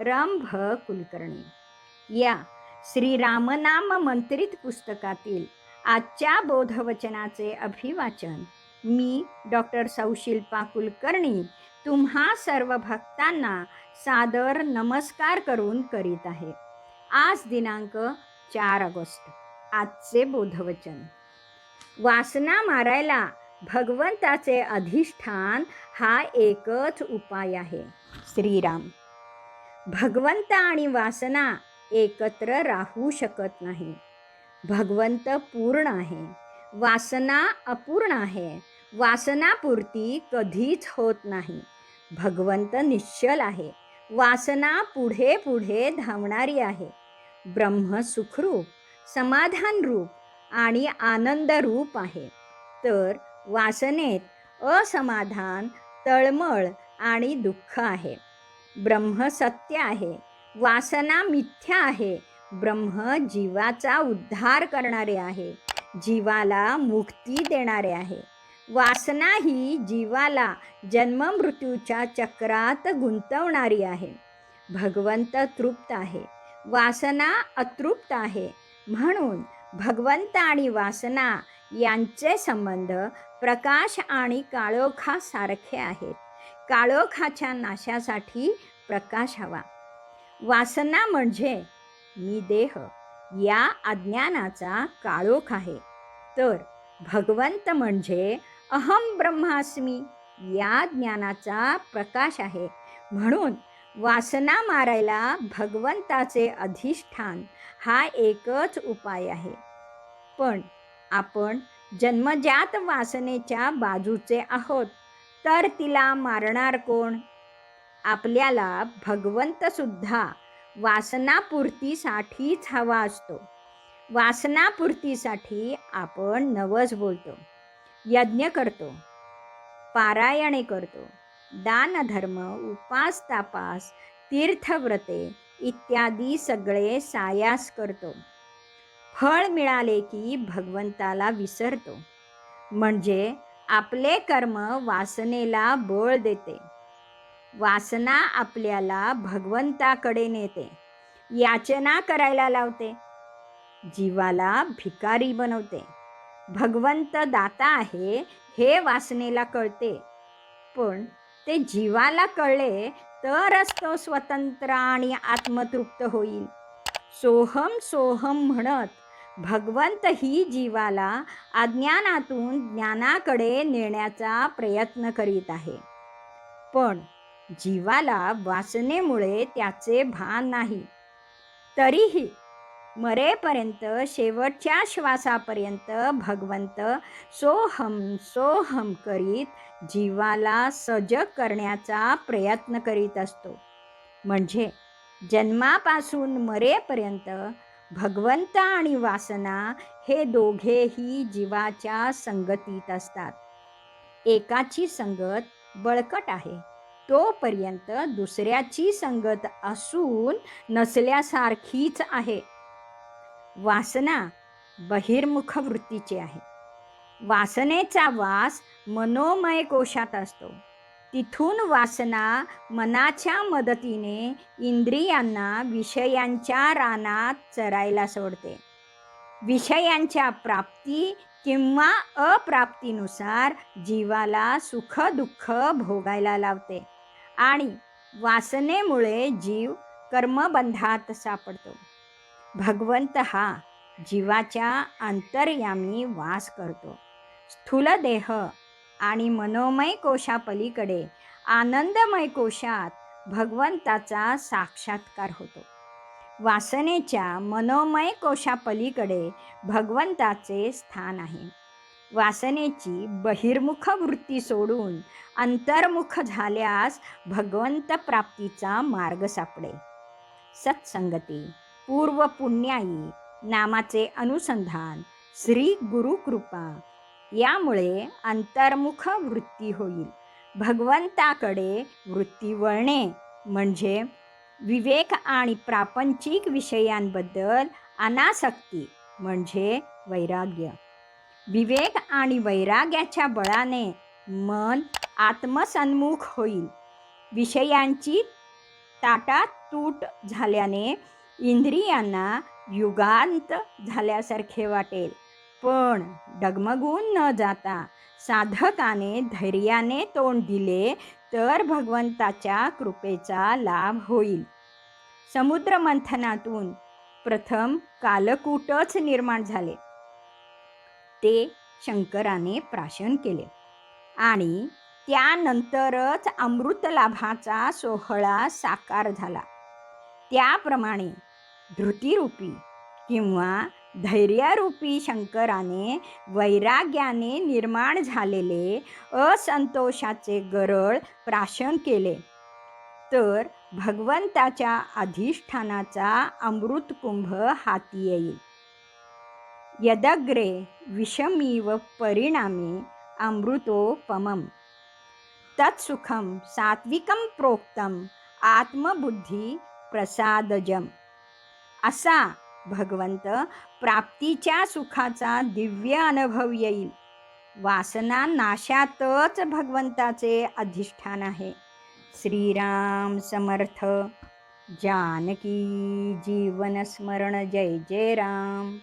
रंभ कुलकर्णी. या श्री रामनाम मंत्रित पुस्तकातील आजच्या बोधवचनाचे अभिवाचन मी डॉक्टर सौशिल्पा कुलकर्णी तुम्हा सर्व भक्तांना सादर नमस्कार करून करीत आहे. आज दिनांक चार ऑगस्ट आजचे बोधवचन. वासना मारायला भगवंताचे अधिष्ठान हा एकच उपाय आहे. श्रीराम. भगवंत आणि वासना एकत्र राहू शकत नाही. भगवंत पूर्ण आहे. वासना अपूर्ण आहे. वासनापूर्ती कधीच होत नाही. भगवंत निश्चल आहे. वासना पुढे पुढे धावणारी आहे. ब्रह्म सुखरूप समाधान रूप आणि आनंद रूप आहे. तर वासनेत असमाधान तळमळ आणि दुःख आहे. ब्रह्म सत्य आहे. वासना मिथ्या आहे. ब्रह्म जीवाचा उद्धार करणारे आहे. जीवाला मुक्ती देणारे आहे. वासना ही जीवाला जन्ममृत्यूच्या चक्रात गुंतवणारी आहे. भगवंत तृप्त आहे. वासना अतृप्त आहे. म्हणून भगवंत आणि वासना यांचे संबंध प्रकाश आणि काळोखासारखे आहेत. काळोखाच्या नाशासाठी प्रकाश हवा. वासना म्हणजे मी देह या अज्ञानाचा काळोख आहे. तर भगवंत म्हणजे अहम ब्रह्मास्मी या ज्ञानाचा प्रकाश आहे. म्हणून वासना मारायला भगवंताचे अधिष्ठान हा एकच उपाय आहे. पण आपण जन्मजात वासनेच्या बाजूचे आहोत. तर तिला मारणार कोण? आपल्याला भगवंतसुद्धा वासनापूर्तीसाठीच हवा असतो. वासनापूर्तीसाठी आपण नवस बोलतो यज्ञ करतो पारायणे करतो दानधर्म उपास तापास तीर्थव्रते इत्यादी सगळे सायास करतो. फळ मिळाले की भगवंताला विसरतो. म्हणजे आपले कर्म वासनेला बळ देते. वासना आपल्याला भगवंताकडे नेते. याचना करायला लावते. जीवाला भिकारी बनवते. भगवंत दाता आहे हे वासनेला कळते. पण ते जीवाला कळले तरच तो स्वतंत्र आणि आत्मतृप्त होईल. सोहम सोहम म्हणत भगवंत ही जीवाला अज्ञानातून ज्ञानाकडे नेण्याचा प्रयत्न करीत आहे. पण जीवाला वासनेमुळे त्याचे भान नाही. तरीही मरेपर्यंत शेवटच्या श्वासापर्यंत भगवंत सोहम सोहम करीत जीवाला सजग करण्याचा प्रयत्न करीत असतो. म्हणजे जन्मापासून मरेपर्यंत भगवंत आणि वासना हे दोघेही जीवाच्या संगतीत असतात. एकाची संगत बळकट आहे तोपर्यंत दुसऱ्याची संगत असून नसल्यासारखीच आहे. वासना बहिर्मुख वृत्तीची आहे. वासनेचा वास मनोमय कोशात असतो. तिथून वासना मनाच्या मदतीने इंद्रियांना विषयांच्या रानात चरायला सोडते. विषयांच्या प्राप्ती किंवा अप्राप्तीनुसार जीवाला सुख दुःख भोगायला लावते आणि वासनेमुळे जीव कर्मबंधात सापडतो. भगवंत हा जीवाच्या अंतर्यामी वास करतो. स्थूल देह आणि मनोमय कोशापलीकडे आनंदमय कोशात भगवंताचा साक्षात्कार होतो. वासनेच्या मनोमय कोशापलीकडे भगवंताचे स्थान आहे. वासनेची बहिर्मुख वृत्ती सोडून अंतर्मुख झाल्यास भगवंत प्राप्तीचा मार्ग सापडेल. सत्संगती पूर्व पुण्याई नामाचे अनुसंधान श्री गुरुकृपा यामुळे अंतर्मुख वृत्ती होईल. भगवंताकडे वृत्ती वळणे म्हणजे विवेक आणि प्रापंचिक विषयांबद्दल अनासक्ती म्हणजे वैराग्य. विवेक आणि वैराग्याच्या बळाने मन आत्मसन्मुख होईल. विषयांची ताटातूट झाल्याने इंद्रियांना युगांत झाल्यासारखे वाटेल. पण डगमगून न जाता साधकाने धैर्याने तोंड दिले तर भगवंताच्या कृपेचा लाभ होईल. समुद्रमंथनातून प्रथम कालकूटच निर्माण झाले. ते शंकराने प्राशन केले आणि त्यानंतरच अमृतलाभाचा सोहळा साकार झाला. त्याप्रमाणे धृतीरूपी किंवा धैर्यरूपी शंकराने वैराग्याने निर्माण झालेले असंतोषाचे गरळ प्राशन केले. तर भगवंताच्या अधिष्ठानाचा अमृतकुंभ हाती येईल. यदग्रे विषमीव परिणामे अमृतोपमम तत्सुखं सात्विकं प्रोक्तम आत्मबुद्धी प्रसादजम असा भगवंत प्राप्तीच्या सुखाचा दिव्य अनुभव येईल. वासना नाशातच भगवंताचे अधिष्ठान आहे. श्रीराम समर्थ. जानकी जीवन स्मरण. जय जय राम.